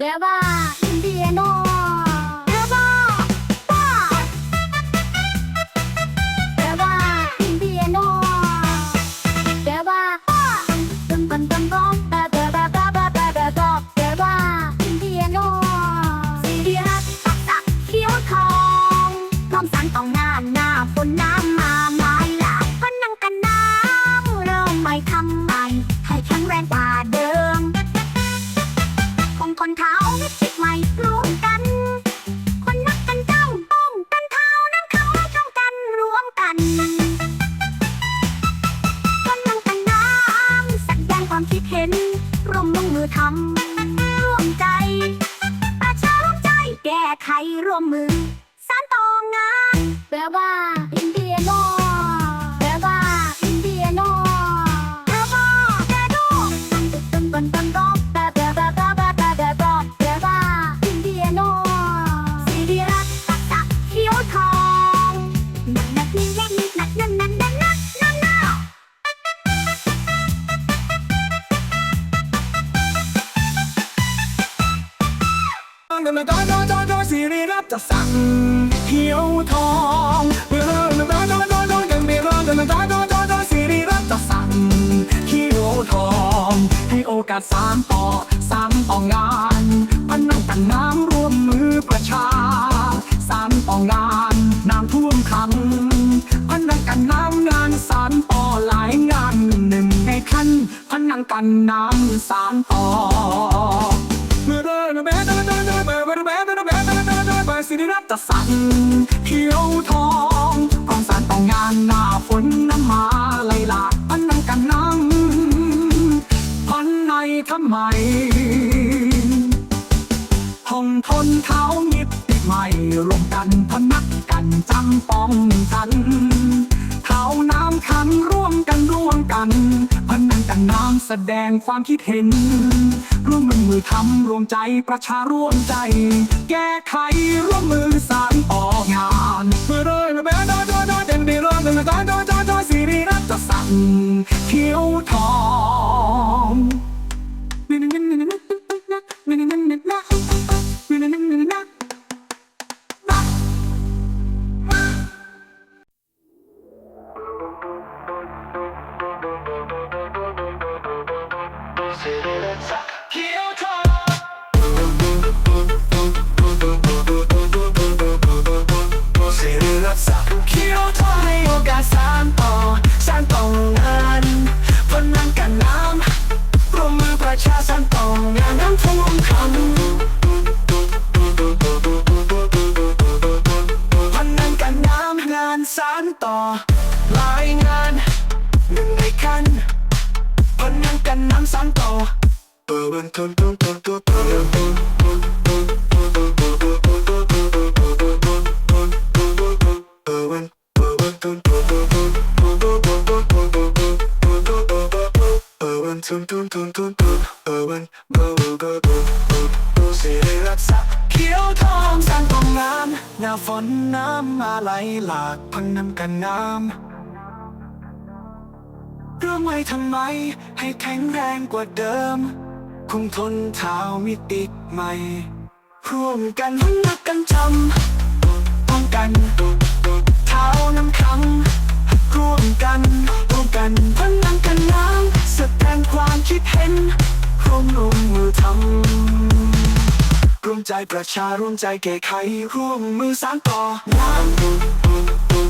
Devam. ก้ไขร่วมมือสานต่องานแปลว่าอินเดียโนแปลว่าอินเดียโนแปลว่าแดโดตึมตึมตึมตึมแปลแปลแปลแปลแปลแปลแปลแปลแปลว่าอินเดียโนซีเรียสตักตักเขียวทองนักนักนี่เล่นนักนักนักนักนักนักนักดอนดอนดอนดอนดอน สิริรับจะสั่งเขียวทองเออดอนดอนดอนดอนดอนกันไม่รอดอนดอนดอนดอนดนสิริรับจะสั่งเขียวทอง ให้โอกาสสามต่อสามต่องานพันนังกันน้ำร่วมมือประชาสามต่องานน้ำท่วมขังพันนังกันน้ำงานสามต่อหลายงานหนึ่งในขั้นพันนังกันน้ำสามต่อ สิริรับจะสั่งเขียวทองกองสารต้องงานหน้าฝนน้ำมาไหลหลากพันนังกันนั่งพันในทำไมห้องทนเท้ายิบติดไม่รวมกันพนักกันจังป้องกันเท้าน้ำขันร่วมกันร่วมกัน นันกันน้ำแสดงความคิดเห็น ร่วมมือทำรวมใจประชาร่วมใจ แก้ไขร่วมมือสานต่องานเพื่อเริ่มแม้ดอยดอดอเต็มดีเริ่มเต็มดอยดอยดอดอยสีรีรับจะสั่งเขียวทอง กันน้ำสานต่อเปิดวันทนทนทนทุนเอวันเออวันตุนตุนตุนตุนเออวันตุนตุนตุนตุนตุนเออวันเออวันเออวันสิริรักษาเขียวทองสร้างตรงงามหน้าฝนน้ำมาไหลหลากพังน้ำกันน้ำ เรื่องไว้ทำไม ให้แข็งแรงกว่าเดิม คงทนเท้ามิติใหม่ ร่วมกันพนักกันจำป้องกันเท้าน้ำขังร่วมกันร่วมกันพนังกันน้ำแสดงความคิดเห็นร่วมลงมือทำร่วมใจประชาร่วมใจแก้ไขร่วมมือสานต่อนสิ